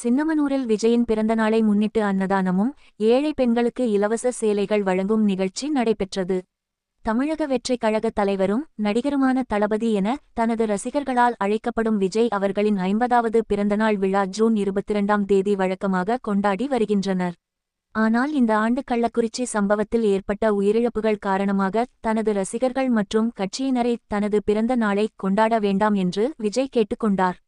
சின்னமனூரில் விஜயின் பிறந்தநாளை முன்னிட்டு அன்னதானமும் ஏழை பெண்களுக்கு இலவச சேலைகள் வழங்கும் நிகழ்ச்சி நடைபெற்றது. தமிழக வெற்றிக் கழக தலைவரும் நடிகருமான தளபதி என தனது ரசிகர்களால் அழைக்கப்படும் விஜய் அவர்களின் ஐம்பதாவது பிறந்தநாள் விழா ஜூன் இருபத்திரண்டாம் தேதி வழக்கமாக கொண்டாடி வருகின்றனர். ஆனால் இந்த ஆண்டு கள்ளக்குறிச்சி சம்பவத்தில் ஏற்பட்ட உயிரிழப்புகள் காரணமாக தனது ரசிகர்கள் மற்றும் கட்சியினரை தனது பிறந்த நாளை கொண்டாட வேண்டாம் என்று விஜய் கேட்டுக்கொண்டார்.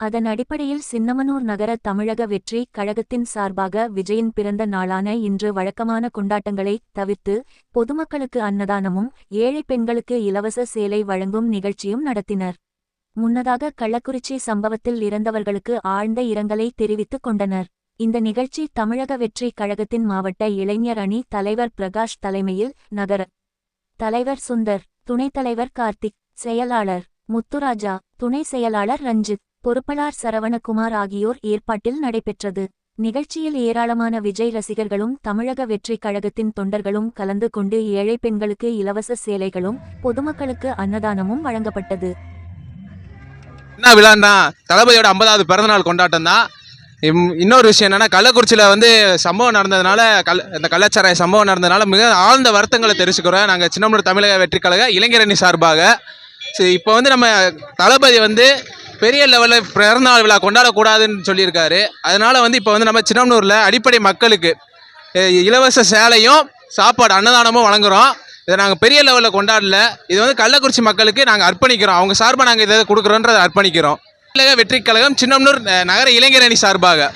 அதன் அடிப்படையில் சின்னமனூர் நகர தமிழக வெற்றி கழகத்தின் சார்பாக விஜயின் பிறந்த நாளான இன்று வழக்கமான கொண்டாட்டங்களை தவிர்த்து பொதுமக்களுக்கு அன்னதானமும் ஏழை பெண்களுக்கு இலவச சேலை வழங்கும் நிகழ்ச்சியும் நடத்தினர். முன்னதாக கள்ளக்குறிச்சி சம்பவத்தில் இறந்தவர்களுக்கு ஆழ்ந்த இரங்கலை தெரிவித்துக் கொண்டனர். இந்த நிகழ்ச்சி தமிழக வெற்றி கழகத்தின் மாவட்ட இளைஞர் அணி தலைவர் பிரகாஷ் தலைமையில் நகர தலைவர் சுந்தர் துணைத் தலைவர் கார்த்திக் செயலாளர் முத்துராஜா துணை செயலாளர் ரஞ்சித் பொறுப்பலார் சரவணகுமார் ஆகியோர் ஏற்பாட்டில் நடைபெற்றது. நிகழ்ச்சியில் ஏராளமான விஜய் ரசிகர்களும் தமிழக வெற்றிக் கழகத்தின் தொண்டர்களும் கலந்து கொண்டு ஏழை பெண்களுக்கு இலவச சேலைகளும் பொதுமக்களுக்கு அன்னதானமும் வழங்கப்பட்டது. என்ன விழான்னா தளபதியோட ஐம்பதாவது பிறந்தநாள் கொண்டாட்டம் தான் இன்னொரு விஷயம் என்னன்னா கள்ளக்குறிச்சியில் வந்து சம்பவம் நடந்ததுனால கல் இந்த கள்ளச்சாராய சம்பவம் நடந்ததுனால மிக ஆழ்ந்த வருத்தங்களை தெரிவிச்சுக்கிறோம். நாங்கள் சின்னமனூர் தமிழக வெற்றி கழக இளைஞரணி சார்பாக. சரி இப்போ வந்து நம்ம தளபதி வந்து பெரிய லெவலில் பிறந்தநாள் விழா கொண்டாடக்கூடாதுன்னு சொல்லியிருக்காரு. அதனால் வந்து இப்போ வந்து நம்ம சின்னமனூரில் அடிப்படை மக்களுக்கு இலவச சேலையும் சாப்பாடு அன்னதானமும் வழங்குறோம். இதை நாங்கள் பெரிய லெவலில் கொண்டாடல. இது வந்து கள்ளக்குறிச்சி மக்களுக்கு நாங்கள் அர்ப்பணிக்கிறோம். அவங்க சார்பாக நாங்கள் இதை கொடுக்குறோன்றதை அர்ப்பணிக்கிறோம். தமிழக வெற்றி கழகம் சின்னம்னூர் நகர இளைஞரணி சார்பாக.